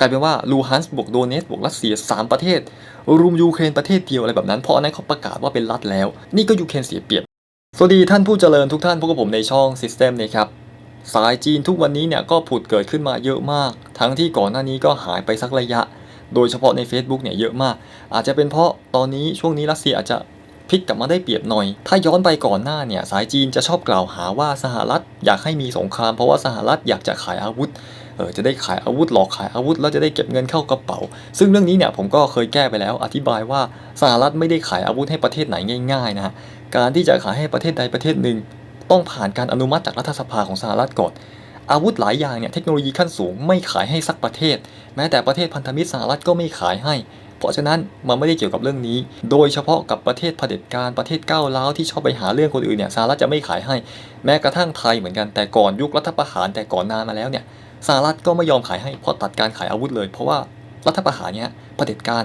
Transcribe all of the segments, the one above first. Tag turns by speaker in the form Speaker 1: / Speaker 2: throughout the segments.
Speaker 1: กลายเป็นว่าลูฮันส์บวกโดเนสบวกรัสเซีย 3 ประเทศรุมยูเครนประเทศเดียวอะไรแบบนั้นเพราะอันนั้นเขาประกาศว่าเป็นรัฐแล้ว นี่ก็ยูเครนเสียเปรียบ สวัสดีท่านผู้เจริญทุกท่านพบกับผมในช่อง System นะครับสายจีนทุกวันนี้เนี่ยก็ผุดเกิดขึ้นมาเยอะมาก ทั้งที่ก่อนหน้านี้ก็หายไปสักระยะ โดยเฉพาะใน Facebook เนี่ยเยอะมาก อาจจะเป็นเพราะตอนนี้ช่วงนี้รัสเซียอาจจะพลิกกลับมาได้เปรียบหน่อย ถ้าย้อนไปก่อนหน้าเนี่ยสายจีนจะชอบกล่าวหาว่าสหรัฐอยากให้มีสงครามเพราะว่าสหรัฐอยากจะขายอาวุธ ออจะได้ขายอาวุธหลอกขายอาวุธแล้วจะได้เก็บเงินเข้ากระเป๋า ซึ่งเรื่องนี้เนี่ยผมก็เคยแก้ไปแล้วอธิบายว่าสหรัฐไม่ได้ขายอาวุธให้ประเทศไหนง่ายๆนะฮะการที่จะขายให้ประเทศใดประเทศหนึ่ง ต้องผ่านการอนุมัติจากรัฐสภาของสหรัฐก่อนอาวุธหลายอย่างเนี่ยเทคโนโลยีขั้นสูงไม่ขายให้สักประเทศ แม้แต่ประเทศพันธมิตรสหรัฐก็ไม่ขายให้ เพราะฉะนั้นมันไม่ได้เกี่ยวกับเรื่องนี้ โดยเฉพาะกับประเทศเผด็จการประเทศก้าวร้าวที่ชอบไปหาเรื่องคนอื่นเนี่ยสหรัฐจะไม่ขายให้ แม้กระทั่งไทยเหมือนกันแต่ก่อนยุครัฐประหารแต่ก่อนนานมาแล้วเนี่ย สหรัฐก็ไม่ยอมขายให้เพราะตัดการขายอาวุธเลย เพราะว่ารัฐประหารเนี่ยเผด็จการ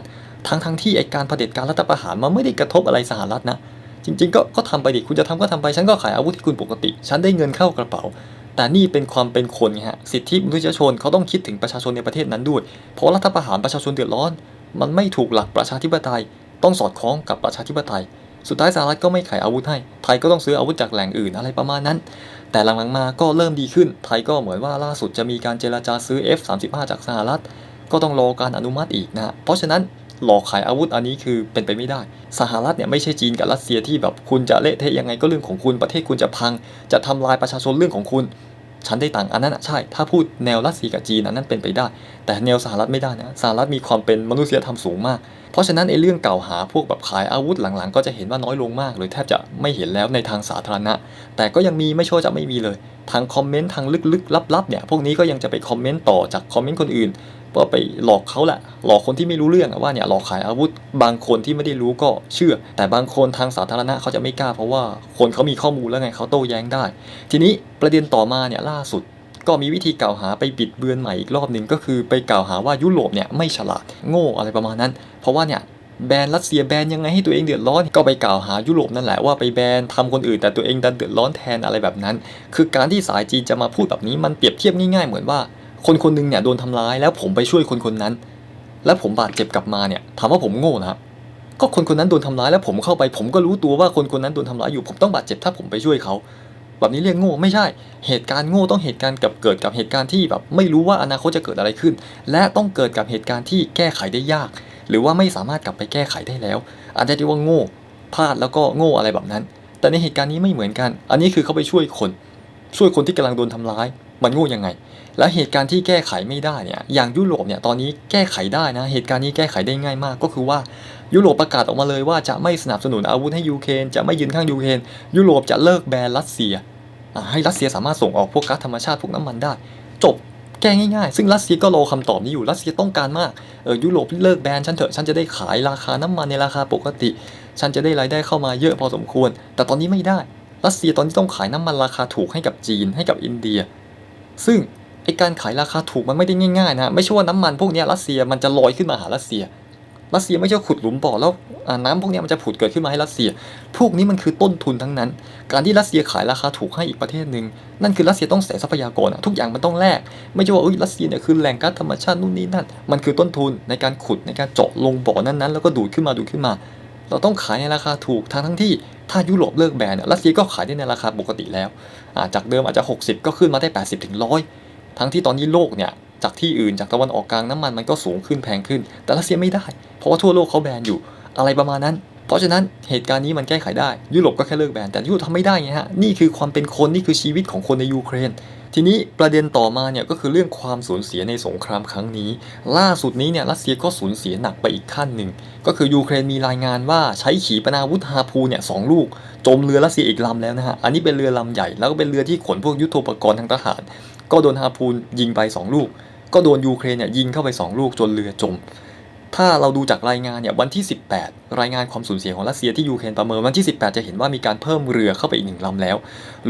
Speaker 1: ทั้งทั้งที่ไอการเผด็จการรัฐประหารมันไม่ได้กระทบอะไรสหรัฐนะ จริง ๆ ก็ก็ทำไปดิคุณจะทำก็ทำไปฉันก็ขายอาวุธให้คุณปกติ ฉันได้เงินเข้ากระเป๋า แต่นี่เป็นความเป็นคนไงฮะสิทธิมนุษยชนเขาต้องคิดถึงประชาชนในประเทศนั้นด้วย เพราะรัฐประหารประชาชนเดือดร้อน มันไม่ถูกหลักประชาธิปไตย ต้องสอดคล้องกับประชาธิปไตย สุดท้ายสหรัฐก็ไม่ขายอาวุธให้ไทยก็ต้องซื้ออาวุธจากแหล่งอื่นอะไรประมาณนั้น แต่หลังๆมาก็เริ่มดีขึ้น ไทยก็เหมือนว่าล่าสุดจะมีการเจราจาซื้อ F35 จากสหรัฐ ก็ต้องรอการอนุมัติอีกนะเพราะฉะนั้นหลอกขายอาวุธอันนี้คือเป็นไปไม่ได้ สหรัฐเนี่ยไม่ใช่จีนกับรัสเซียที่แบบคุณจะเละเทะยังไงก็เรื่องของคุณประเทศคุณจะพัง จะทำลายประชาชนเรื่องของคุณ ฉันได้ตังอันนั้นใช่ ถ้าพูดแนวรัสเซียกับจีนอันนั้นเป็นไปได้ แต่แนวสหรัฐไม่ได้นะสหรัฐมีความเป็นมนุษยธรรมสูงมาก เพราะฉะนั้นไอ้เรื่องเก่าหาพวกแบบขายอาวุธหลังๆ ก็จะเห็นว่าน้อยลงมากเลยแทบจะไม่เห็นแล้วในทางสาธารณะ แต่ก็ยังมีไม่ใช่วจะไม่มีเลย ทางคอมเมนต์ทางลึกๆลับๆเนี่ยพวกนี้ก็ยังจะไปคอมเมนต์ต่อจากคอมเมนต์คนอื่นก็ไปหลอกเขาแหละหลอกคนที่ไม่รู้เรื่องว่าเนี่ยหลอกขายอาวุธ บางคนที่ไม่ได้รู้ก็เชื่อ แต่บางคนทางสาธารณะเขาจะไม่กล้าเพราะว่าคนเขามีข้อมูลแล้วไงเขาโต้แย้งได้ ทีนี้ประเด็นต่อมาเนี่ยล่าสุด ก็มีวิธีกล่าวหาไปบิดเบือนใหม่อีกรอบหนึ่งก็คือไปกล่าวหาว่ายุโรปเนี่ยไม่ฉลาดโง่อะไรประมาณนั้น เพราะว่าเนี่ยแบนรัสเซียแบนยังไงให้ตัวเองเดือดร้อนก็ไปกล่าวหายุโรปนั่นแหละว่าไปแบนทำคนอื่นแต่ตัวเองดันเดือดร้อนแทนอะไรแบบนั้น คือการที่สายจีนจะมาพูดแบบนี้มันเปรียบเทียบง่ายๆเหมือนว่า คนคนหนึงเนี่ยโดนทำร้ายแล้วผมไปช่วยคนคนนั้น แล้วผมบาดเจ็บกลับมาเนี่ยถามว่าผมโง่นะก็คนคนนั้นโดนทำร้ายแล้วผมเข้าไป ผมก็รู้ตัวว่าคนคนนั้นโดนทำร้ายอยู่ผมต้องบาดเจ็บถ้าผมไปช่วยเขา แบบนี้เรียกโง่ไม่ใช่ เหตุการณ์โง่ต้องเหตุการณ์กับเกิดกับเหตุการณ์ที่แบบไม่รู้ว่าอนาคตจะเกิดอะไรขึ้น และต้องเกิดกับเหตุการณ์ที่แก้ไขได้ยาก หรือว่าไม่สามารถกลับไปแก้ไขได้แล้วอาจจะเรียกว่าโง่พลาดแล้วก็โง่อะไรแบบนั้น แต่ในเหตุการณ์นี้ไม่เหมือนกัน อันนี้คือเขาไปช่วยคน ช่วยคนที่กำลังโดนทำร้าย มันโง่ยังไง แล้วเหตุการณ์ที่แก้ไขไม่ได้เนี่ยอย่างยุโรปเนี่ยตอนนี้แก้ไขได้นะ เหตุการณ์นี้แก้ไขได้ง่ายมากก็คือว่า ยุโรปประกาศออกมาเลยว่าจะไม่สนับสนุนอาวุธให้ยูเครนจะไม่ยืนข้างยูเครนยุโรปจะเลิกแบนรัสเซีย ให้รัสเซียสามารถส่งออกพวกก๊าซธรรมชาติพวกน้ำมันได้ จบแก้ง่ายๆ ซึ่งรัสเซียก็รอคำตอบนี้อยู่รัสเซียต้องการมากเออยุโรปเลิกแบนฉันเถอะฉันจะได้ขายราคาน้ำมันในราคาปกติ ฉันจะได้รายได้เข้ามาเยอะพอสมควร แต่ตอนนี้ไม่ได้ รัสเซียตอนนี้ต้องขายน้ำมันราคาถูกให้กับจีนให้กับอินเดีย ซึ่งไอการขายราคาถูกมันไม่ได้ง่ายๆนะไม่ใช่ว่าน้ำมันพวกนี้รัสเซียมันจะลอยขึ้นมาหารัสเซีย รัสเซียไม่ใช่ขุดหลุมบ่อแล้วน้ำพวกนี้มันจะผุดเกิดขึ้นมาให้รัสเซีย พวกนี้มันคือต้นทุนทั้งนั้น การที่รัสเซียขายราคาถูกให้อีกประเทศหนึ่งนั่นคือรัสเซียต้องเสียทรัพยากรทุกอย่างมันต้องแลกไม่ใช่ว่าเอ้ยรัสเซียเนี่ยคือแหล่งก๊าซธรรมชาตินู่นนี่นั่นมันคือต้นทุนในการขุดในการเจาะลงบ่อนั้นๆ แล้วก็ดูดขึ้นมาดูดขึ้นมา เราต้องขายในราคาถูกทั้งทั้งที่ถ้ายุโรปเลิกแบนเนี่ยรัสเซียก็ขายได้ในราคาปกติแล้วจากเดิมอาจจะ 60 ก็ขึ้นมาได้ 80ถึง100ทั้งที่ตอนนี้โลกเนี่ย จากที่อื่นจากตะวันออกกลางน้ำมันมันก็สูงขึ้นแพงขึ้น แต่รัสเซียไม่ได้ เพราะว่าทั่วโลกเขาแบนอยู่ อะไรประมาณนั้น เพราะฉะนั้นเหตุการณ์นี้มันแก้ไขได้ ยุโรปก็แค่เลิกแบนแต่ยุโรปทำไม่ได้ไงฮะนี่คือความเป็นคนนี่คือชีวิตของคนในยูเครนทีนี้ประเด็นต่อมาเนี่ยก็คือเรื่องความสูญเสียในสงครามครั้งนี้ ล่าสุดนี้เนี่ยรัสเซียก็สูญเสียหนักไปอีกขั้นหนึ่ง ก็คือยูเครนมีรายงานว่าใช้ขีปนาวุธฮาพูเนี่ยสองลูก จมเรือรัสเซียอีกลำแล้วนะฮะ อันนี้เป็นเรือลำใหญ่แล้วก็เป็นเรือที่ขนพวกยุทโธปกรณ์ทางทหาร ก็โดนฮาพูนยิงไป 2 ลูก ก็โดนยูเครนเนี่ยยิงเข้าไป 2 ลูกจนเรือจม ถ้าเราดูจากรายงานเนี่ยวันที่ 18 รายงานความสูญเสียของรัสเซียที่ยูเครนประเมินวันที่ 18 จะเห็นว่ามีการเพิ่มเรือเข้าไปอีกหนึ่งลำแล้ว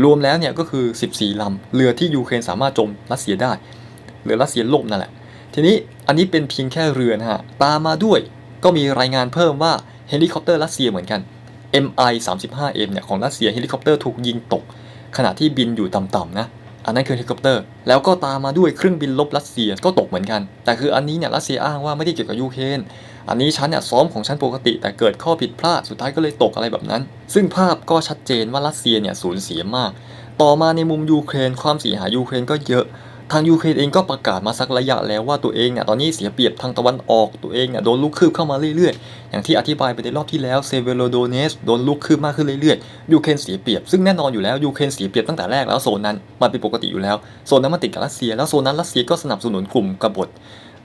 Speaker 1: รวมแล้วเนี่ยก็คือ 14 ลำ เรือที่ยูเครนสามารถจมรัสเซียได้ เรือรัสเซียล่มนั่นแหละ ทีนี้อันนี้เป็นเพียงแค่เรือนะฮะ ตามมาด้วยก็มีรายงานเพิ่มว่าเฮลิคอปเตอร์รัสเซียเหมือนกัน MI 35M เนี่ยของรัสเซียเฮลิคอปเตอร์ถูกยิงตก ขณะที่บินอยู่ต่ำๆนะ อันนั้นคือเฮลิคอปเตอร์ แล้วก็ตามมาด้วยเครื่องบินลบรัสเซียก็ตกเหมือนกัน แต่คืออันนี้เนี่ยรัสเซียอ้างว่าไม่ได้เกี่ยวกับยูเครนอันนี้ฉันเนี่ยซ้อมของฉันปกติ แต่เกิดข้อผิดพลาดสุดท้ายก็เลยตกอะไรแบบนั้น ซึ่งภาพก็ชัดเจนว่ารัสเซียเนี่ยสูญเสียมาก ต่อมาในมุมยูเครนความเสียหายยูเครนก็เยอะ ทางยูเครนเองก็ประกาศมาสักระยะแล้วว่าตัวเองเนี่ยตอนนี้เสียเปรียบทางตะวันออกตัวเองเนี่ยโดนลุกคืบเข้ามาเรื่อยๆ อย่างที่อธิบายไปในรอบที่แล้วเซเวโรโดเนสโดนลุกคืบมากขึ้นเรื่อยๆยูเครนเสียเปรียบซึ่งแน่นอนอยู่แล้วยูเครนเสียเปรียบตั้งแต่แรกแล้วโซนนั้นมันเป็นปกติอยู่แล้วโซนนั้นมันติดกับรัสเซียแล้วโซนนั้นรัสเซียก็สนับสนุนกลุ่มกบฏ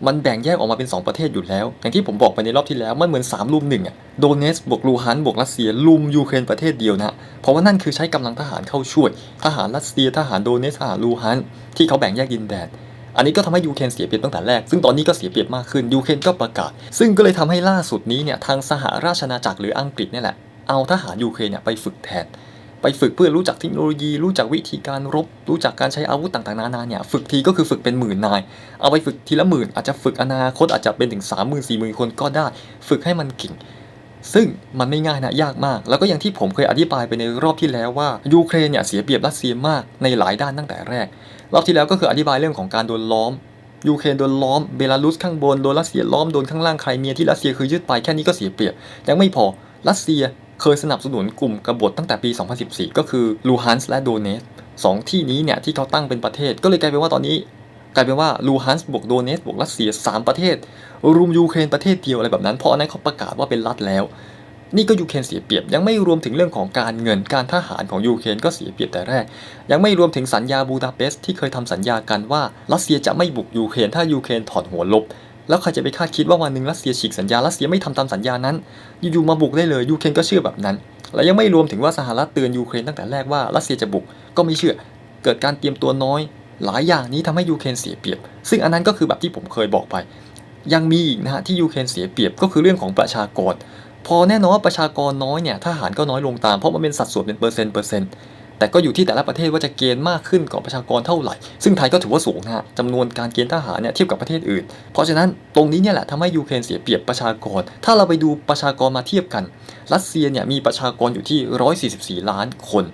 Speaker 1: มันแบ่งแยกออกมาเป็น 2 ประเทศอยู่แล้ว อย่างที่ผมบอกไปในรอบที่แล้ว มันเหมือน 3 ลุมหนึ่งอะโดเนสบวกลูฮันบวกรัสเซียลุมยูเครนประเทศเดียวนะ เพราะว่านั่นคือใช้กำลังทหารเข้าช่วย ทหารรัสเซียทหารโดเนสทหารลูฮันที่เขาแบ่งแยกดินแดนอันนี้ก็ทำให้ยูเครนเสียเปรียบตั้งแต่แรก ซึ่งตอนนี้ก็เสียเปรียบมากขึ้นยูเครนก็ประกาศ ซึ่งก็เลยทำให้ล่าสุดนี้เนี่ยทางสหราชอาณาจักรหรืออังกฤษเนี่ยแหละเอาทหารยูเครนเนี่ยไปฝึกแทน ไปฝึกเพื่อรู้จักเทคโนโลยี รู้จักวิธีการรบ รู้จักการใช้อาวุธต่างๆนานาเนี่ยฝึกทีก็คือฝึกเป็นหมื่นนาย เอาไปฝึกทีละหมื่นอาจจะฝึกอนาคตอาจจะเป็นถึง3 0 0 0 0 4 0 0 0 0 คนก็ได้ ฝึกให้มันเก่งซึ่งมันไม่ง่ายนะยากมาก แล้วก็อย่างที่ผมเคยอธิบายไปในรอบที่แล้วว่ายูเครนเนี่ยเสียเปรียบรัสเซียมากในหลายด้านตั้งแต่แรก รอบที่แล้วก็คืออธิบายเรื่องของการโดนล้อมยูเครนโดนล้อมเบลารุสข้างบนโดนรัสเซียล้อมโดนข้างล่างไครเมียที่รัสเซียคือยึดไปแค่นี้ก็เสียเปรียบยังไม่พอรัสเซีย เคยสนับสนุนกลุ่มกบฏตั้งแต่ปี 2014 ก็คือลูฮันส์และโดเนสสองที่นี้เนี่ยที่เขาตั้งเป็นประเทศ ก็เลยกลายเป็นว่าตอนนี้ กลายเป็นว่าลูฮันส์บวกโดเนสบวกรัสเซีย 3 ประเทศรุมยูเครนประเทศเดียวอะไรแบบนั้นเพราะอันนั้นเขาประกาศว่าเป็นรัฐแล้ว นี่ก็ยูเครนเสียเปรียบ ยังไม่รวมถึงเรื่องของการเงินการทหารของยูเครนก็เสียเปรียบแต่แรก ยังไม่รวมถึงสัญญาบูดาเปสต์ที่เคยทำสัญญากันว่ารัสเซียจะไม่บุกยูเครนถ้ายูเครนถอดหัวลบ แล้วใครจะไปคาดคิดว่าวันหนึ่งรัสเซียฉีกสัญญารัสเซียไม่ทำตามสัญญานั้นอยู่ๆมาบุกได้เลยยูเครนก็เชื่อแบบนั้น และยังไม่รวมถึงว่าสหรัฐเตือนยูเครนตั้งแต่แรกว่ารัสเซียจะบุกก็ไม่เชื่อ เกิดการเตรียมตัวน้อย หลายอย่างนี้ทำให้ยูเครนเสียเปรียบ ซึ่งอันนั้นก็คือแบบที่ผมเคยบอกไป ยังมีอีกนะฮะที่ยูเครนเสียเปรียบก็คือเรื่องของประชากรพอแน่นอนว่าประชากรน้อยเนี่ยทหารก็น้อยลงตามเพราะมันเป็นสัดส่วนเป็นเปอร์เซ็นต์เปอร์เซ็นต์ แต่ก็อยู่ที่แต่ละประเทศว่าจะเกณฑ์มากขึ้นกว่าประชากรเท่าไหร่ ซึ่งไทยก็ถือว่าสูงฮะจำนวนการเกณฑ์ทหารเนี่ยเทียบกับประเทศอื่น เพราะฉะนั้นตรงนี้เนี่ยแหละทำให้ยูเครนเสียเปรียบประชากร ถ้าเราไปดูประชากรมาเทียบกัน รัสเซียเนี่ยมีประชากรอยู่ที่ 144 ล้านคน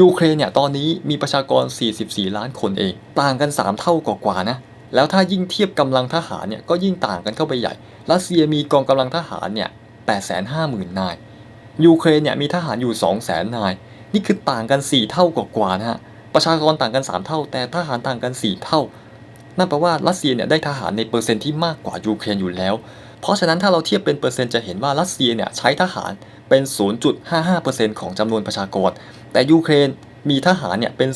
Speaker 1: ยูเครนเนี่ยตอนนี้มีประชากร 44 ล้านคนเอง ต่างกัน 3 เท่ากว่าๆนะแล้วถ้ายิ่งเทียบกำลังทหารเนี่ยก็ยิ่งต่างกันเข้าไปใหญ่ รัสเซียมีกองกำลังทหารเนี่ย850,000นาย ยูเครนเนี่ยมีทหารอยู่ 200,000นาย นี่คือต่างกัน 4 เท่ากว่าๆนะฮะประชากรต่างกัน 3 เท่า แต่ทหารต่างกัน 4 เท่า นั่นแปลว่ารัสเซียเนี่ยได้ทหารในเปอร์เซ็นต์ที่มากกว่ายูเครนอยู่แล้ว เพราะฉะนั้นถ้าเราเทียบเป็นเปอร์เซ็นต์จะเห็นว่ารัสเซียเนี่ยใช้ทหารเป็น 0.55%ของจำนวนประชากร แต่ยูเครน มีทหารเนี่ยเป็น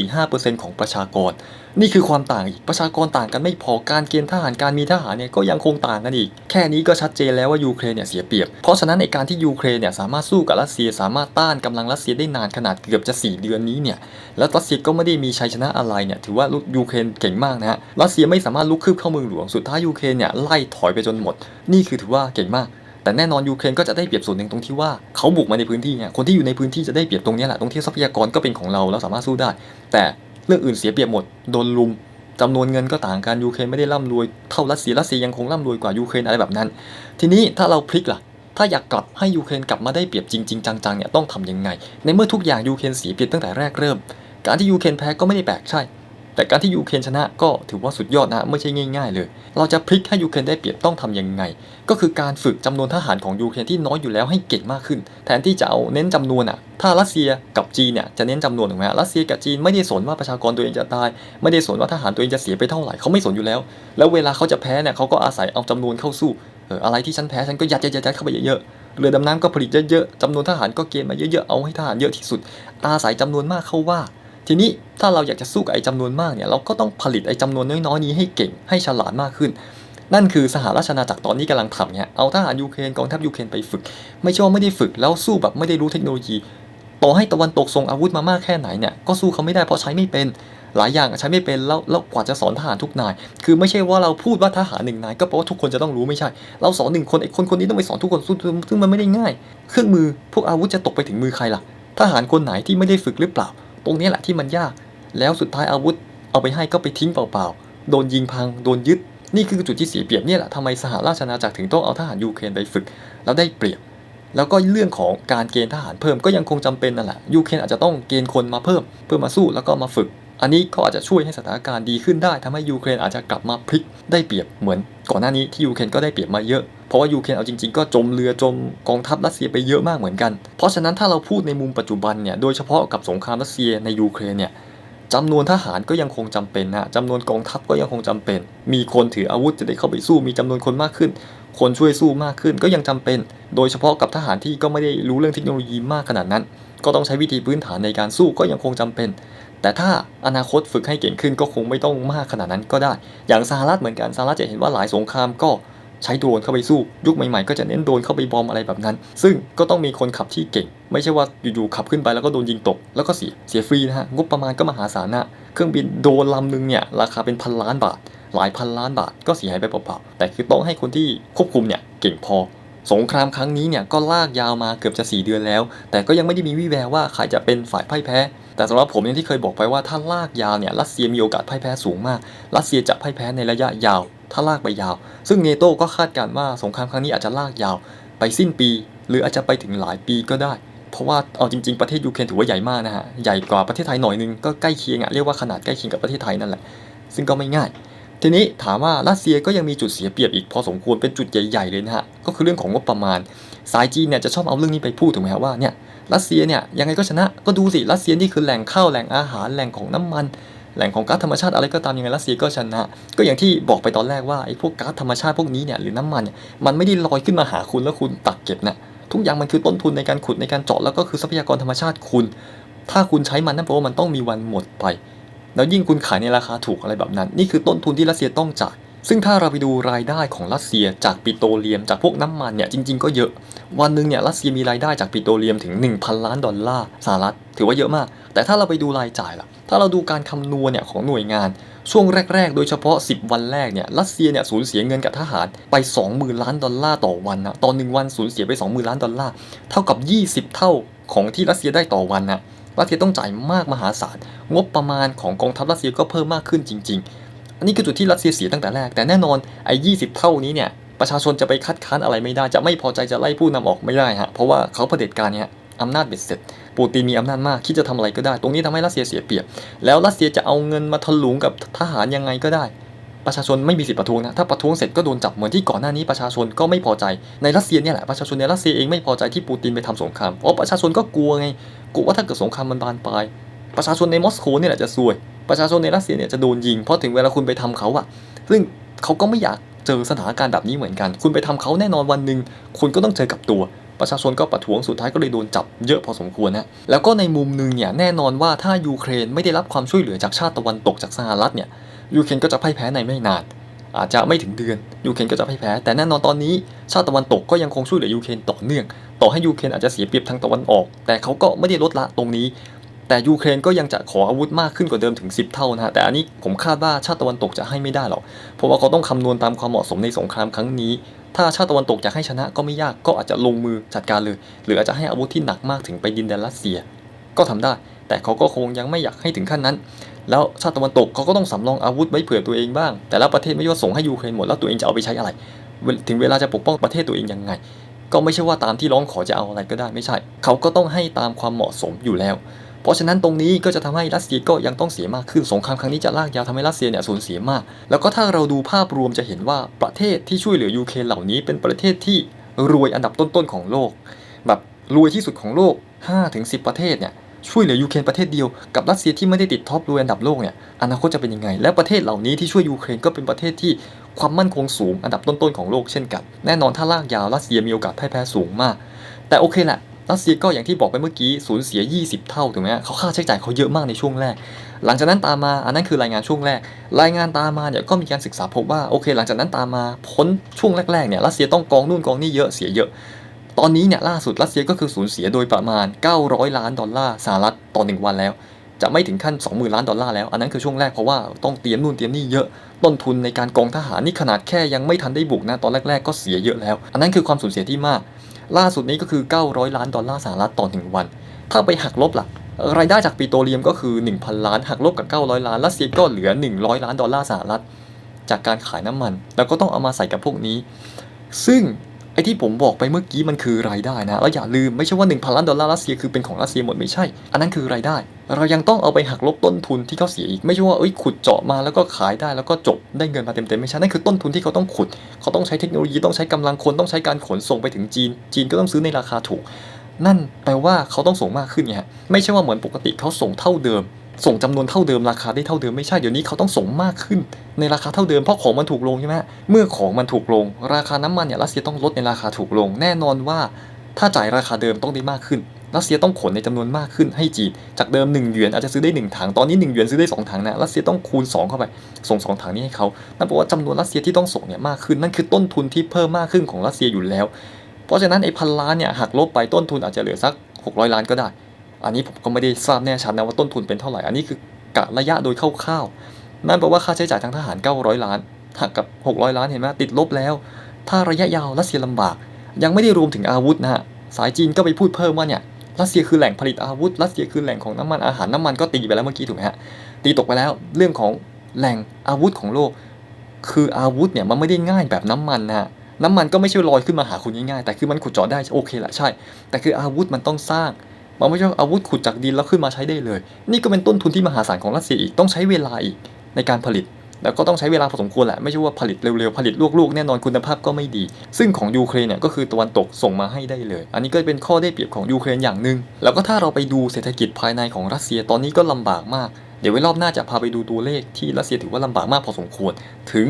Speaker 1: 0.45%ของประชากร นี่คือความต่างอีก ประชากรต่างกันไม่พอ การเกณฑ์ทหาร การมีทหารเนี่ยก็ยังคงต่างกันอีก แค่นี้ก็ชัดเจนแล้วว่ายูเครนเนี่ยเสียเปรียบ เพราะฉะนั้นในการที่ยูเครนเนี่ยสามารถสู้กับรัสเซีย สามารถต้านกำลังรัสเซียได้นานขนาดเกือบจะ 4 เดือนนี้เนี่ย แล้วรัสเซียก็ไม่ได้มีชัยชนะอะไรเนี่ย ถือว่ายูเครนเก่งมากนะฮะ รัสเซียไม่สามารถลุกคืบเข้าเมืองหลวง สุดท้ายยูเครนเนี่ยไล่ถอยไปจนหมด นี่คือถือว่าเก่งมาก แต่แน่นอนยูเครนก็จะได้เปรียบส่วนหนึ่งตรงที่ว่าเขาบุกมาในพื้นที่เนี่ยคนที่อยู่ในพื้นที่จะได้เปรียบตรงนี้แหละตรงที่ทรัพยากรก็เป็นของเราแล้วสามารถสู้ได้ แต่เรื่องอื่นเสียเปรียบหมดโดนลุมจำนวนเงินก็ต่างกันยูเครนไม่ได้ร่ำรวยเท่ารัสเซียรัสเซียยังคงร่ำรวยกว่ายูเครนอะไรแบบนั้น ทีนี้ถ้าเราพลิกล่ะ ถ้าอยากกลับให้ยูเครนกลับมาได้เปรียบจริง ๆ จังๆเนี่ยต้องทำยังไง ในเมื่อทุกอย่างยูเครนเสียเปรียบตั้งแต่แรกเริ่ม การที่ยูเครนแพ้ก็ไม่ได้แปลกใช่ แต่การที่ยูเครนชนะก็ถือว่าสุดยอดนะไม่ใช่ง่าย ๆ เลย เราจะพลิกให้ยูเครนได้เปรียบต้องทำยังไง ก็คือการฝึกจำนวนทหารของยูเครนที่น้อยอยู่แล้วให้เก่งมากขึ้น แทนที่จะเอาเน้นจำนวนอะถ้ารัสเซียกับจีนเนี่ยจะเน้นจำนวนถูกไหมฮะรัสเซียกับจีนไม่ได้สนว่าประชากรตัวเองจะตาย ไม่ได้สนว่าทหารตัวเองจะเสียไปเท่าไหร่เขาไม่สนอยู่แล้ว แล้วเวลาเขาจะแพ้เนี่ยเขาก็อาศัยเอาจำนวนเข้าสู้เอออะไรที่ฉันแพ้ฉันก็ยัดยัดยัดเข้าไปเยอะๆเรือดำน้ำก็ผลิตเยอะๆจำนวนทหารก็เกณฑ์มาเยอะๆเอาให้ทหารเยอะที่สุด อาศัยจำนวนมากเข้าว่า ทีนี้ถ้าเราอยากจะสู้กับไอ้จำนวนมากเนี่ยเราก็ต้องผลิตไอ้จำนวนน้อยๆนี้ให้เก่งให้ฉลาดมากขึ้น นั่นคือสหราชอาณาจักรตอนนี้กำลังทำเนี่ยเอาทหารยูเครนกองทัพยูเครนไปฝึก ไม่ใช่ว่าไม่ได้ฝึกแล้วสู้แบบไม่ได้รู้เทคโนโลยีต่อให้ตะวันตกส่งอาวุธมามากแค่ไหนเนี่ยก็สู้เขาไม่ได้เพราะใช้ไม่เป็นหลายอย่างใช้ไม่เป็นแล้วแล้วกว่าจะสอนทหารทุกนาย คือไม่ใช่ว่าเราพูดว่าทหารหนึ่งนายก็แปลว่าทุกคนจะต้องรู้ไม่ใช่ เราสอนหนึ่งคนไอ้คนคนนี้ต้องไปสอนทุกคนซึ่งซึ่งมันไม่ได้ง่าย เครื่องมือพวกอาวุธจะตกไปถึงมือใครล่ะ ทหารคนไหนที่ไม่ได้ฝึกหรือเปล่า ตรงนี้แหละที่มันยาก แล้วสุดท้ายอาวุธ เอาไปให้ก็ไปทิ้งเปล่าๆ โดนยิงพัง โดนยึด นี่คือจุดที่เสียเปรียบเนี่ยแหละทำไมสหราชอาณาจักรถึงต้องเอาทหารยูเครนไปฝึก แล้วได้เปรียบ แล้วก็เรื่องของการเกณฑ์ทหารเพิ่มก็ยังคงจำเป็นนั่นแหละ ยูเครนอาจจะต้องเกณฑ์คนมาเพิ่ม เพื่อมาสู้แล้วก็มาฝึก อันนี้ก็อาจจะช่วยให้สถานการณ์ดีขึ้นได้ทำให้ยูเครนอาจจะกลับมาพลิกได้เปรียบเหมือน ก่อนหน้านี้ที่ยูเครนก็ได้เปรียบมาเยอะ เพราะว่ายูเครนเอาจริงๆ ก็จมเรือจมกองทัพรัสเซียไปเยอะมากเหมือนกัน เพราะฉะนั้นถ้าเราพูดในมุมปัจจุบันเนี่ยโดยเฉพาะกับสงครามรัสเซียในยูเครนเนี่ยจำนวนทหารก็ยังคงจำเป็นนะจำนวนกองทัพก็ยังคงจำเป็น มีคนถืออาวุธจะได้เข้าไปสู้ มีจำนวนคนมากขึ้น คนช่วยสู้มากขึ้นก็ยังจำเป็น โดยเฉพาะกับทหารที่ก็ไม่ได้รู้เรื่องเทคโนโลยีมากขนาดนั้น ก็ต้องใช้วิธีพื้นฐานในการสู้ก็ยังคงจำเป็น แต่ถ้าอนาคตฝึกให้เก่งขึ้นก็คงไม่ต้องมากขนาดนั้นก็ได้ อย่างสหรัฐเหมือนกันสหรัฐจะเห็นว่าหลายสงครามก็ ใช้โดรนเข้าไปสู้ ยุคใหม่ๆก็จะเน้นโดรนเข้าไปบอมอะไรแบบนั้น ซึ่งก็ต้องมีคนขับที่เก่ง ไม่ใช่ว่าอยู่ๆขับขึ้นไปแล้วก็โดนยิงตก แล้วก็เสียเสียฟรีนะฮะงบประมาณก็มหาศาลนะเครื่องบินโดรนลำหนึงเนี่ยราคาเป็นพันล้านบาท หลายพันล้านบาทก็เสียหายไปเปล่าๆแต่คือต้องให้คนที่ควบคุมเนี่ยเก่งพอสงครามครั้งนี้เนี่ยก็ลากยาวมาเกือบจะ 4 เดือนแล้ว แต่ก็ยังไม่ได้มีวี่แววว่าใครจะเป็นฝ่ายพ่ายแพ้ แต่สำหรับผมอย่างที่เคยบอกไปว่าถ้าลากยาวเนี่ยรัสเซียมีโอกาสพ่ายแพ้สูงมาก รัสเซียจะพ่ายแพ้ในระยะยาว ถ้าลากไปยาว ซึ่งเนโตก็คาดการณ์ว่าสงครามครั้งนี้อาจจะลากยาว ไปสิ้นปี หรืออาจจะไปถึงหลายปีก็ได้ เพราะว่าเอาจริง ๆประเทศยูเครนถือว่าใหญ่มากนะฮะใหญ่กว่าประเทศไทยหน่อยนึงก็ใกล้เคียงอะเรียกว่าขนาดใกล้เคียงกับประเทศไทยนั่นแหละซึ่งก็ไม่ง่าย ทีนี้ถามว่ารัสเซียก็ยังมีจุดเสียเปรียบอีกพอสมควรเป็นจุดใหญ่ ๆ เลยนะฮะก็คือเรื่องของงบประมาณ สายจีนเนี่ยจะชอบเอาเรื่องนี้ไปพูดถูกไหมครับว่าเนี่ยรัสเซียเนี่ยยังไงก็ชนะก็ดูสิรัสเซียนี่คือแหล่งข้าวแหล่งอาหารแหล่งของน้ำมัน แหล่งของก๊าซธรรมชาติอะไรก็ตามยังไงรัสเซียก็ชนะ ก็อย่างที่บอกไปตอนแรกว่าไอ้พวกก๊าซธรรมชาติพวกนี้เนี่ยหรือน้ำมันเนี่ยมันไม่ได้ลอยขึ้นมาหาคุณแล้วคุณตักเก็บนะทุกอย่างมันคือต้นทุนในการขุดในการเจาะแล้วก็คือทรัพยากรธรรมชาติคุณ ถ้าคุณใช้มันนั่นแปลว่ามันต้องมีวันหมดไป แล้วยิ่งคุณขายในราคาถูกอะไรแบบนั้น นี่คือต้นทุนที่รัสเซียต้องจ่ายซึ่งถ้าเราไปดูรายได้ของรัสเซียจากปิโตรเลียมจากพวกน้ำมันเนี่ยจริงๆก็เยอะ วันหนึ่งเนี่ยรัสเซียมีรายได้จากปิโตรเลียมถึง 1,000 ล้านดอลลาร์สหรัฐถือว่าเยอะมาก แต่ถ้าเราไปดูรายจ่ายล่ะ ถ้าเราดูการคำนวณเนี่ยของหน่วยงาน ช่วงแรก ๆ โดยเฉพาะ 10 วันแรกเนี่ยรัสเซียเนี่ยสูญเสียเงินกับทหารไป 20,000 ล้านดอลลาร์ต่อวันนะต่อหนึ่งวันสูญเสียไป 20,000 ล้านดอลลาร์เท่ากับ 20 เท่าของที่รัสเซียได้ต่อวันนะรัสเซียต้องจ่ายมากมหาศาลงบประมาณของกองทัพรัสเซียก็เพิ่มมากขึ้นจริง ๆ อันนี้คือจุดที่รัสเซียเสียตั้งแต่แรก แต่แน่นอนไอ้ยีเท่านี้เนี่ยประชาชนจะไปคัดค้านอะไรไม่ได้ จะไม่พอใจจะไล่ผู้นำออกไม่ได้ฮะเพราะว่าเขาเผด็จการเนี่ยอำนาจเบ็ดเสร็จ ปูตินมีอำนาจมากคิดจะทำอะไรก็ได้ ตรงนี้ทำให้รัสเซียเสียเปรียบ แล้วรัสเซียจะเอาเงินมาถลุงกับทหารยังไงก็ได้ ประชาชนไม่มีสิทธิประท้วงนะ ถ้าประท้วงเสร็จก็โดนจับเหมือนที่ก่อนหน้านี้ประชาชนก็ไม่พอใจ ในรัสเซียเนี่ยแหละประชาชนในรัสเซียเองไม่พอใจที่ปูตินไปทำสงครามเพราะประชาชนก็กลัวไง กลัวว่าถ้าเกิดสงครามมันบานปลาย ประชาชนในมอสโกเนี่ยแหละจะซวย ประชาชนในรัสเซียเนี่ยจะโดนยิง เพราะถึงเวลาคุณไปทำเขาอะซึ่งเขาก็ไม่อยากเจอสถานการณ์แบบนี้เหมือนกัน คุณไปทำเขาแน่นอนวันหนึ่งคุณก็ต้องเจอกับตัว ประชาชนก็ประท้วงสุดท้ายก็เลยโดนจับเยอะพอสมควรนะแล้วก็ในมุมหนึ่งเนี่ยแน่นอนว่าถ้ายูเครนไม่ได้รับความช่วยเหลือจากชาติตะวันตกจากสหรัฐเนี่ยยูเครนก็จะพ่ายแพ้ในไม่นานอาจจะไม่ถึงเดือนยูเครนก็จะพ่ายแพ้ แต่แน่นอนตอนนี้ชาติตะวันตกก็ยังคงช่วยเหลือยูเครนต่อเนื่อง ต่อให้ยูเครนอาจจะเสียเปรียบทางตะวันออก แต่เขาก็ไม่ได้ลดละตรงนี้ แต่ยูเครนก็ยังจะขออาวุธมากขึ้นกว่าเดิมถึง 10 เท่านะฮะแต่อันนี้ผมคาดว่าชาติตะวันตกจะให้ไม่ได้หรอกเพราะว่าเขาต้องคำนวณตามความเหมาะสมในสงครามครั้งนี้ ถ้าชาติตะวันตกอยากให้ชนะก็ไม่ยากก็อาจจะลงมือจัดการเลย หรืออาจจะให้อาวุธที่หนักมากถึงไปดินแดนรัสเซีย ก็ทำได้ แต่เขาก็คงยังไม่อยากให้ถึงขั้นนั้น แล้วชาติตะวันตกเขาก็ต้องสำรองอาวุธไว้เผื่อตัวเองบ้าง แต่ละประเทศไม่ว่าส่งให้ยูเครนหมดแล้วตัวเองจะเอาไปใช้อะไร ถึงเวลาจะปกป้องประเทศตัวเองยังไง ก็ไม่ใช่ว่าตามที่ร้องขอจะเอาอะไรก็ได้ไม่ใช่ เขาก็ต้องให้ตามความเหมาะสมอยู่แล้ว เพราะฉะนั้นตรงนี้ก็จะทำให้รัสเซียก็ยังต้องเสียมากขึ้นสงครามครั้งนี้จะลากยาวทำให้รัสเซียเนี่ยสูญเสียมาก แล้วก็ถ้าเราดูภาพรวมจะเห็นว่าประเทศที่ช่วยเหลือยูเครนเหล่านี้เป็นประเทศที่รวยอันดับต้นๆของโลก แบบรวยที่สุดของโลก 5-10 ประเทศเนี่ยช่วยเหลือยูเครนประเทศเดียวกับรัสเซียที่ไม่ได้ติดท็อปรวยอันดับโลกเนี่ยอนาคตจะเป็นยังไง และประเทศเหล่านี้ที่ช่วยยูเครนก็เป็นประเทศที่ความมั่นคงสูงอันดับต้นๆของโลกเช่นกัน แน่นอนถ้าลากยาวรัสเซียมีโอกาสพ่ายแพ้สูงมาก แต่โอเคแหละ รัสเซียก็อย่างที่บอกไปเมื่อกี้สูญเสีย 20 เท่าถูกไหมฮะเขาค่าใช้จ่ายเขาเยอะมากในช่วงแรก หลังจากนั้นตามมาอันนั้นคือรายงานช่วงแรก รายงานตามมาเนี่ยก็มีการศึกษาพบว่าโอเค หลังจากนั้นตามมาพ้นช่วงแรกๆเนี่ยรัสเซียต้องกองนู่นกองนี่เยอะเสียเยอะ ตอนนี้เนี่ยล่าสุดรัสเซียก็คือสูญเสียโดยประมาณ 900 ล้านดอลลาร์สหรัฐต่อ 1 วันแล้ว จะไม่ถึงขั้น 20,000 ล้านดอลลาร์แล้ว อันนั้นคือช่วงแรกเพราะว่าต้องเตรียมนู่นเตรียมนี่เยอะต้นทุนในการกองทหารนี่ขนาดแค่ยังไม่ทันได้บุกนะตอนแรก ๆ ก็เสียเยอะแล้ว อันนั้นคือความสูญเสียที่มาก ล่าสุดนี้ก็คือ 900 ล้านดอลลาร์สหรัฐต่อ 1 วัน ถ้าไปหักลบล่ะ รายได้จากปิโตรเลียมก็คือ 1,000 ล้าน หักลบกับ 900 ล้าน รัสเซียก็เหลือ 100 ล้านดอลลาร์สหรัฐ จากการขายน้ำมัน แล้วก็ต้องเอามาใส่กับพวกนี้ ซึ่งไอ้ที่ผมบอกไปเมื่อกี้มันคือรายได้นะ แล้วอย่าลืมไม่ใช่ว่า 1,000 ล้านดอลลาร์รัสเซียคือเป็นของรัสเซียหมดไม่ใช่ อันนั้นคือรายได้ เรายังต้องเอาไปหักลบต้นทุนที่เขาเสียอีก ไม่ใช่ว่าเอ้ยขุดเจาะมาแล้วก็ขายได้แล้วก็จบได้เงินมาเต็มๆไม่ใช่นั่นคือต้นทุนที่เขาต้องขุด เขาต้องใช้เทคโนโลยีต้องใช้กำลังคนต้องใช้การขนส่งไปถึงจีน จีนก็ต้องซื้อในราคาถูก นั่นแปลว่าเขาต้องส่งมากขึ้นไงฮะไม่ใช่ว่าเหมือนปกติเขาส่งเท่าเดิม ส่งจำนวนเท่าเดิมราคาได้เท่าเดิมไม่ใช่เดี๋ยวนี้เขาต้องส่งมากขึ้น ในราคาเท่าเดิมเพราะของมันถูกลงใช่ไหมเมื่อของมันถูกลง ราคาน้ำมันเนี่ยรัสเซียต้องลดในราคาถูกลง แน่นอนว่า ถ้าจ่ายราคาเดิมต้องได้มากขึ้น รัสเซียต้องขนในจำนวนมากขึ้นให้จีน จากเดิม1หยวนอาจจะซื้อได้ 1 ถัง ตอนนี้1หยวนซื้อได้ 2 ถังนะ รัสเซียต้องคูณ 2 เข้าไป ส่ง 2 ถังนี้ให้เขานั่นแปลว่าจำนวนรัสเซียที่ต้องส่งเนี่ยมากขึ้น นั่นคือต้นทุนที่เพิ่มมากขึ้นของรัสเซียอยู่แล้ว เพราะฉะนั้นไอ้พันล้านเนี่ยหักลบไปต้นทุนอาจจะเหลือสัก 600 ล้านก็ได้ อันนี้ผมก็ไม่ได้ทราบแน่ชัดนะว่าต้นทุนเป็นเท่าไหร่ อันนี้คือกะระยะโดยคร่าวๆ นั่นแปลว่าค่าใช้จ่ายทางทหาร 900 ล้านหักกับ 600 ล้านเห็นไหมติดลบแล้ว ถ้าระยะยาวรัสเซียลำบาก ยังไม่ได้รวมถึงอาวุธนะฮะสายจีนก็ไปพูดเพิ่มว่าเนี่ย รัสเซียคือแหล่งผลิตอาวุธรัสเซียคือแหล่งของน้ำมันอาหารน้ำมันก็ตีไปแล้วเมื่อกี้ถูกไหมฮะตีตกไปแล้วเรื่องของแหล่งอาวุธของโลก คืออาวุธเนี่ยมันไม่ได้ง่ายแบบน้ำมันนะฮะน้ำมันก็ไม่ใช่ลอยขึ้นมาหาคุณง่ายๆแต่คือมันขุดเจาะได้โอเคแหละใช่ แต่คืออาวุธมันต้องสร้างมันไม่ใช่อาวุธขุดจากดินแล้วขึ้นมาใช้ได้เลย นี่ก็เป็นต้นทุนที่มหาศาลของรัสเซียอีกต้องใช้เวลาอีกในการผลิต แล้วก็ต้องใช้เวลาพอสมควรแหละไม่ใช่ว่าผลิตเร็วๆ ผลิตลูกๆแน่นอนคุณภาพก็ไม่ดี ซึ่งของยูเครนเนี่ยก็คือตะวันตกส่งมาให้ได้เลย อันนี้ก็เป็นข้อได้เปรียบของยูเครนอย่างหนึ่งแล้วก็ถ้าเราไปดูเศรษฐกิจภายในของรัสเซียตอนนี้ก็ลำบากมากเดี๋ยวไว้รอบหน้าจะพาไปดูตัวเลขที่รัสเซียถือว่าลำบากมากพอสมควร ถึง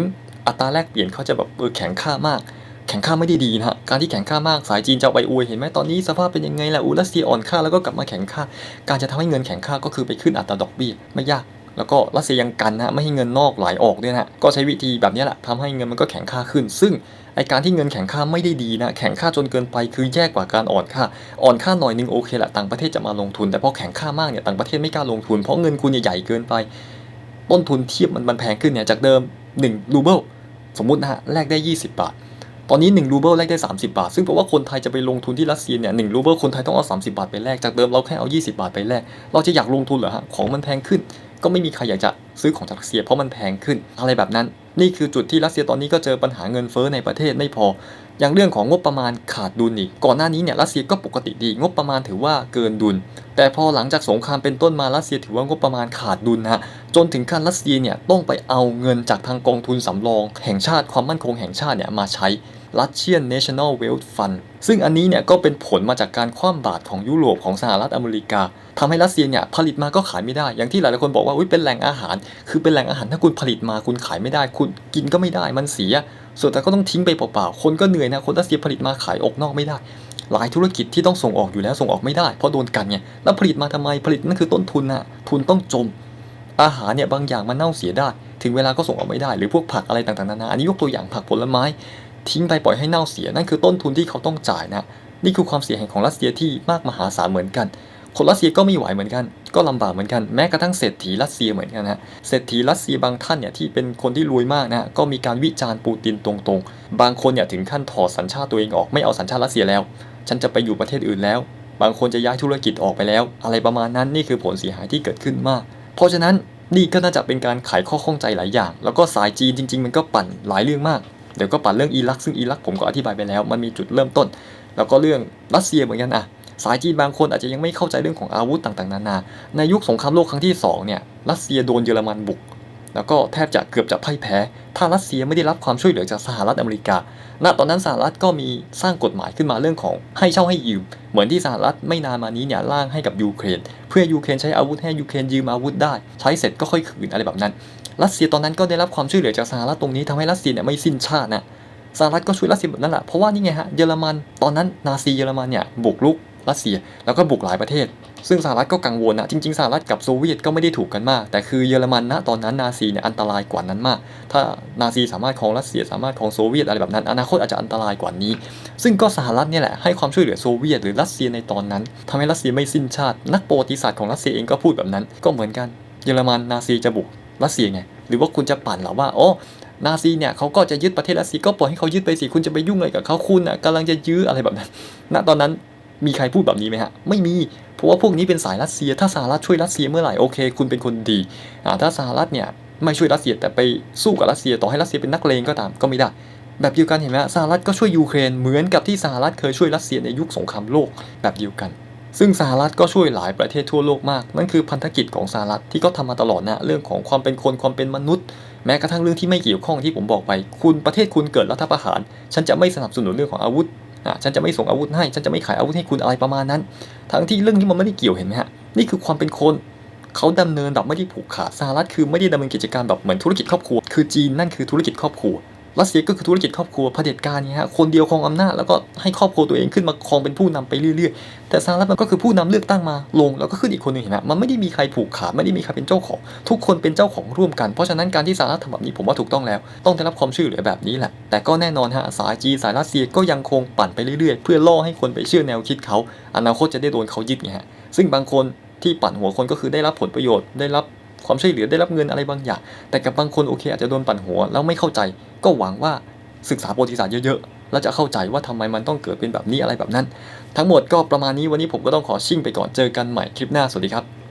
Speaker 1: อัตราแลกเปลี่ยนเขาจะแบบเออแข็งค่ามาก แข็งค่าไม่ได้ดีนะฮะการที่แข็งค่ามากสายจีนจะไปอวยเห็นไหมตอนนี้สภาพเป็นยังไงล่ะอูรัสเซียอ่อนค่าแล้วก็กลับมาแข็งค่า การจะทำให้เงินแข็งค่าก็คือไปขึ้นอัตราดอกเบี้ยไม่ยาก แล้วก็รัสเซียยังกันนะไม่ให้เงินนอกไหลออกด้วยนะก็ใช้วิธีแบบนี้แหละทำให้เงินมันก็แข็งค่าขึ้น ซึ่งไอการที่เงินแข็งค่าไม่ได้ดีนะ แข็งค่าจนเกินไปคือแย่กว่าการอ่อนค่า อ่อนค่าหน่อยนึงโอเคแหละต่างประเทศจะมาลงทุน แต่พอแข็งค่ามากเนี่ยต่างประเทศไม่กล้าลงทุน เพราะเงินคุณใหญ่เกินไป ต้นทุนเทียบมันมันแพงขึ้นเนี่ยจากเดิม1รูเบิลสมมุตินะฮะแลกได้ 20 บาท ตอนนี้ 1 รูเบิลแลกได้ 30 บาท ซึ่งแปลว่าคนไทยจะไปลงทุนที่รัสเซียเนี่ยหนึ่งรูเบิลคนไทยต้องเอา 30 บาทไปแลกจากเดิมเราแค่เอา 20 บาทไปแลกเราจะอยากลงทุนเหรอฮะของมันแพงขึ้น ก็ไม่มีใครอยากจะซื้อของจากรัสเซียเพราะมันแพงขึ้นอะไรแบบนั้น นี่คือจุดที่รัสเซียตอนนี้ก็เจอปัญหาเงินเฟ้อในประเทศไม่พอ อย่างเรื่องของงบประมาณขาดดุลอีกก่อนหน้านี้เนี่ยรัสเซียก็ปกติดี งบประมาณถือว่าเกินดุล แต่พอหลังจากสงครามเป็นต้นมารัสเซียถือว่างบประมาณขาดดุลนะฮะจนถึงขั้นรัสเซียเนี่ยต้องไปเอาเงินจากทางกองทุนสำรอง แห่งชาติความมั่นคงแห่งชาติเนี่ยมาใช้ Russian National Wealth Fund ซึ่งอันนี้เนี่ยก็เป็นผลมาจากการคว่ำบาตรของยุโรปของสหรัฐอเมริกา ทำให้รัสเซียเนี่ยผลิตมาก็ขายไม่ได้ อย่างที่หลายๆคนบอกว่าอุ๊ยเป็นแหล่งอาหาร คือเป็นแหล่งอาหารถ้าคุณผลิตมาคุณขายไม่ได้ คุณกินก็ไม่ได้มันเสีย ส่วนแต่ก็ต้องทิ้งไปเปล่าๆ คนก็เหนื่อยนะ คนรัสเซียผลิตมาขายออกนอกไม่ได้ หลายธุรกิจที่ต้องส่งออกอยู่แล้วส่งออกไม่ได้ เพราะโดนกันไง แล้วผลิตมาทำไม ผลิตนั่นคือต้นทุนนะทุนต้องจม อาหารเนี่ยบางอย่างมันเน่าเสียได้ ถึงเวลาก็ส่งออกไม่ได้ หรือพวกผักอะไรต่างๆ นานา อันนี้ยกตัวอย่างผักผลไม้ ทิ้งไปปล่อยให้เน่าเสีย นั่นคือต้นทุนที่เขาต้องจ่ายนะ นี่คือความเสียหายของรัสเซียที่มากมหาศาลเหมือนกัน คนรัสเซียก็ไม่ไหวเหมือนกัน ก็ลำบากเหมือนกันแม้กระทั่งเศรษฐีรัสเซียเหมือนกันนะเศรษฐีรัสเซียบางท่านเนี่ยที่เป็นคนที่รวยมากนะก็มีการวิจารณ์ปูตินตรงๆ บางคนเนี่ยถึงขั้นถอดสัญชาติตัวเองออกไม่เอาสัญชาติรัสเซียแล้ว ฉันจะไปอยู่ประเทศอื่นแล้ว บางคนจะย้ายธุรกิจออกไปแล้ว อะไรประมาณนั้นนี่คือผลเสียหายที่เกิดขึ้นมาก เพราะฉะนั้นนี่ก็น่าจะเป็นการไขข้อข้องใจหลายอย่าง แล้วก็สายจีนจริง ๆ มันก็ปั่นหลายเรื่องมากเดี๋ยวก็ปั่นเรื่องอิรักซึ่งอิรักผมก็อธิบายไปแล้ว มันมีจุดเริ่มต้น แล้วก็เรื่องรัสเซียเหมือนกันอะ สายจีนบางคนอาจจะยังไม่เข้าใจเรื่องของอาวุธต่างๆนานา ในยุคสงครามโลกครั้งที่สองเนี่ยรัสเซียโดนเยอรมันบุก แล้วก็แทบจะเกือบจะพ่ายแพ้ ถ้ารัสเซียไม่ได้รับความช่วยเหลือจากสหรัฐอเมริกา ณ ตอนนั้นสหรัฐก็มีสร้างกฎหมายขึ้นมาเรื่องของให้เช่าให้ยืม เหมือนที่สหรัฐไม่นานมานี้เนี่ยร่างให้กับยูเครน เพื่อยูเครนใช้อาวุธให้ยูเครนยืมอาวุธได้ ใช้เสร็จก็ค่อยคืนอะไรแบบนั้น รัสเซียตอนนั้นก็ได้รับความช่วยเหลือจากสหรัฐตรงนี้ทำให้รัสเซียเนี่ยไม่สิ้นชาตินะสหรัฐก็ช่วยรัสเซียแบบนั้นแหละเพราะว่านี่ไงฮะเยอรมันตอนนั้นนาซีเยอรมันเนี่ยบุกรุก รัสเซีย แล้วก็บุกหลายประเทศ ซึ่งสหรัฐก็กังวลนะจริงๆสหรัฐกับโซเวียตก็ไม่ได้ถูกกันมาก แต่คือเยอรมันนะตอนนั้นนาซีเนี่ยอันตรายกว่านั้นมาก ถ้านาซีสามารถครองรัสเซียสามารถครองโซเวียตอะไรแบบนั้น อนาคตอาจจะอันตรายกว่านี้ ซึ่งก็สหรัฐเนี่ยแหละให้ความช่วยเหลือโซเวียตหรือรัสเซียในตอนนั้นทำให้รัสเซียไม่สิ้นชาติ นักประวัติศาสตร์ของรัสเซียเองก็พูดแบบนั้น ก็เหมือนกันเยอรมันนาซีจะบุกรัสเซียไงหรือว่าคุณจะปั่นเหรอว่าโอ้นาซีเนี่ยเขาก็จะยึดประเทศรัสเซียก็ปล่อยให้เขายึดไปสิคุณจะไปยุ่งอะไรกับเขาคุณอะกำลังจะยื้ออะไรแบบนั้นณตอนนั้น มีใครพูดแบบนี้ไหมฮะ ไม่มี เพราะว่าพวกนี้เป็นสายรัสเซีย ถ้าสหรัฐช่วยรัสเซียเมื่อไหร่โอเค คุณเป็นคนดีอ่าถ้าสหรัฐเนี่ยไม่ช่วยรัสเซียแต่ไปสู้กับรัสเซียต่อให้รัสเซียเป็นนักเลงก็ตามก็ไม่ได้ แบบเดียวกันเห็นไหมฮะสหรัฐก็ช่วยยูเครนเหมือนกับที่สหรัฐเคยช่วยรัสเซียในยุคสงครามโลกแบบเดียวกัน ซึ่งสหรัฐก็ช่วยหลายประเทศทั่วโลกมาก นั่นคือพันธกิจของสหรัฐที่ก็ทำมาตลอดนะเรื่องของความเป็นคนความเป็นมนุษย์ แม้กระทั่งเรื่องที่ไม่เกี่ยวข้องที่ผมบอกไป คุณประเทศคุณเกิดรัฐประหาร ฉันจะไม่สนับสนุนเรื่องของอาวุธ นะฉันจะไม่ส่งอาวุธให้ ฉันจะไม่ขายอาวุธให้คุณอะไรประมาณนั้น ทั้งที่เรื่องนี้มันไม่ได้เกี่ยวเห็นไหมฮะ นี่คือความเป็นคนเขาดำเนินแบบไม่ได้ผูกขาดสหรัฐคือไม่ได้ดำเนินกิจการแบบเหมือนธุรกิจครอบครัว คือจีนนั่นคือธุรกิจครอบครัว รัสเซียก็คือธุรกิจครอบครัวเผด็จการเนี่ยฮะคนเดียวครองอำนาจแล้วก็ให้ครอบครัวตัวเองขึ้นมาครองเป็นผู้นำไปเรื่อยๆ แต่สหรัฐมันก็คือผู้นำเลือกตั้งมาลงแล้วก็ขึ้นอีกคนหนึ่งเห็นไหมมันไม่ได้มีใครผูกขาดไม่ได้มีใครเป็นเจ้าของ ทุกคนเป็นเจ้าของร่วมกันเพราะฉะนั้นการที่สหรัฐทำแบบนี้ผมว่าถูกต้องแล้ว ต้องได้รับความช่วยเหลือแบบนี้แหละแต่ก็แน่นอนฮะสายจีสายรัสเซียก็ยังคงปั่นไปเรื่อยๆ เพื่อล่อให้คนไปเชื่อแนวคิดเขาอนาคตจะได้โดนเขายึดไงฮะซึ่งบางคนที่ปั่นหัวคนก็คือได้รับผลประโยชน์ได้รับความช่วยเหลือได้รับเงินอะไรบางอย่าง แต่กับบางคนโอเคอาจจะโดนปั่นหัวแล้วไม่เข้าใจ ก็หวังว่าศึกษาประวัติศาสตร์เยอะๆ แล้วจะเข้าใจว่าทำไมมันต้องเกิดเป็นแบบนี้อะไรแบบนั้น ทั้งหมดก็ประมาณนี้วันนี้ผมก็ต้องขอชิ่งไปก่อนเจอกันใหม่คลิปหน้าสวัสดีครับ